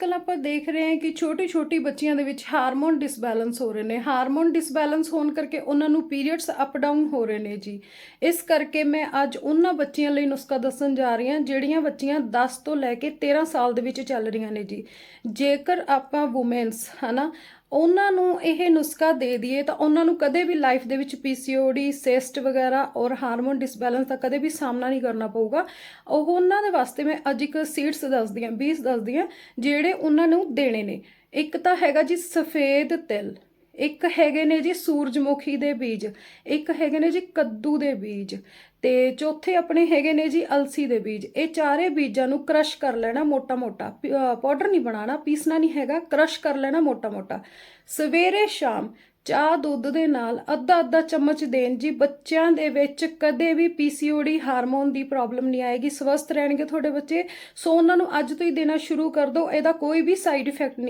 ਕੱਲ ਆਪਾਂ ਦੇਖ ਰਹੇ ਹਾਂ ਕਿ ਛੋਟੀ ਛੋਟੀ ਬੱਚਿਆਂ ਦੇ ਵਿੱਚ ਹਾਰਮੋਨ ਡਿਸਬੈਲੈਂਸ ਹੋ ਰਹੇ ਨੇ। ਹਾਰਮੋਨ ਡਿਸਬੈਲੈਂਸ ਹੋਣ ਕਰਕੇ ਉਹਨਾਂ ਨੂੰ ਪੀਰੀਅਡਸ ਅਪ ਡਾਊਨ ਹੋ ਰਹੇ ਨੇ ਜੀ। ਇਸ ਕਰਕੇ ਮੈਂ ਅੱਜ ਉਹਨਾਂ ਬੱਚਿਆਂ ਲਈ ਨੁਸਖਾ ਦੱਸਣ ਜਾ ਰਹੀ ਹਾਂ, ਜਿਹੜੀਆਂ ਬੱਚੀਆਂ 10 ਤੋਂ ਲੈ ਕੇ 13 ਸਾਲ ਦੇ ਵਿੱਚ ਚੱਲ ਰਹੀਆਂ ਨੇ ਜੀ। ਜੇਕਰ ਆਪਾਂ ਔਮਨਸ ਹਨਾ ਉਹਨਾਂ ਨੂੰ ਇਹ ਨੁਸਖਾ ਦੇ ਦਈਏ ਤਾਂ ਉਹਨਾਂ ਨੂੰ ਕਦੇ ਵੀ ਲਾਈਫ ਦੇ ਵਿੱਚ ਪੀਸੀਓਡੀ ਸਿਸਟ ਵਗੈਰਾ ਔਰ ਹਾਰਮੋਨ ਡਿਸਬੈਲੈਂਸ ਦਾ ਕਦੇ ਵੀ ਸਾਹਮਣਾ ਨਹੀਂ ਕਰਨਾ ਪਊਗਾ। ਉਹ ਉਹਨਾਂ ਦੇ ਵਾਸਤੇ ਮੈਂ ਅੱਜ ਇੱਕ ਸੀਡਸ ਦੱਸਦੀ ਹਾਂ 20 ਦੱਸਦੀ ਹਾਂ, ਜਿਹੜੇ ਉਹਨਾਂ ਨੂੰ ਦੇਣੇ ਨੇ। ਇੱਕ ਤਾਂ ਹੈਗਾ ਜੀ ਸਫੇਦ ਤਿਲ। ਇੱਕ ਹੈਗੇ ਨੇ ਜੀ ਸੂਰਜਮੁਖੀ ਦੇ ਬੀਜ, ਇੱਕ ਹੈਗੇ ਨੇ ਜੀ ਕੱਦੂ ਦੇ ਬੀਜ ਤੇ ਚੌਥੇ ਆਪਣੇ ਹੈਗੇ ਨੇ ਜੀ ਅਲਸੀ ਦੇ ਬੀਜ, ਇਹ ਚਾਰੇ ਬੀਜਾਂ ਨੂੰ ਕ੍ਰਸ਼ ਕਰ ਲੈਣਾ ਮੋਟਾ-ਮੋਟਾ ਪਾਊਡਰ ਨਹੀਂ ਬਣਾਉਣਾ, ਪੀਸਣਾ ਨਹੀਂ ਹੈਗਾ, ਕ੍ਰਸ਼ ਕਰ ਲੈਣਾ ਮੋਟਾ-ਮੋਟਾ। ਸਵੇਰੇ ਸ਼ਾਮ ਚਾਹ ਦੁੱਧ ਦੇ ਨਾਲ ਅੱਧਾ ਅੱਧਾ ਚਮਚ ਦੇਣ ਜੀ ਬੱਚਿਆਂ ਦੇ ਵਿੱਚ ਕਦੇ ਵੀ ਪੀਸੀਓਡੀ ਹਾਰਮੋਨ ਦੀ ਪ੍ਰੋਬਲਮ ਨਹੀਂ ਆਏਗੀ, ਸਵਸਥ ਰਹਿਣਗੇ ਤੁਹਾਡੇ ਬੱਚੇ, ਸੋ ਉਹਨਾਂ ਨੂੰ ਅੱਜ ਤੋਂ ਹੀ ਦੇਣਾ ਸ਼ੁਰੂ ਕਰ ਦਿਓ, ਇਹਦਾ ਕੋਈ ਵੀ ਸਾਈਡ ਇਫੈਕਟ ਨਹੀਂ।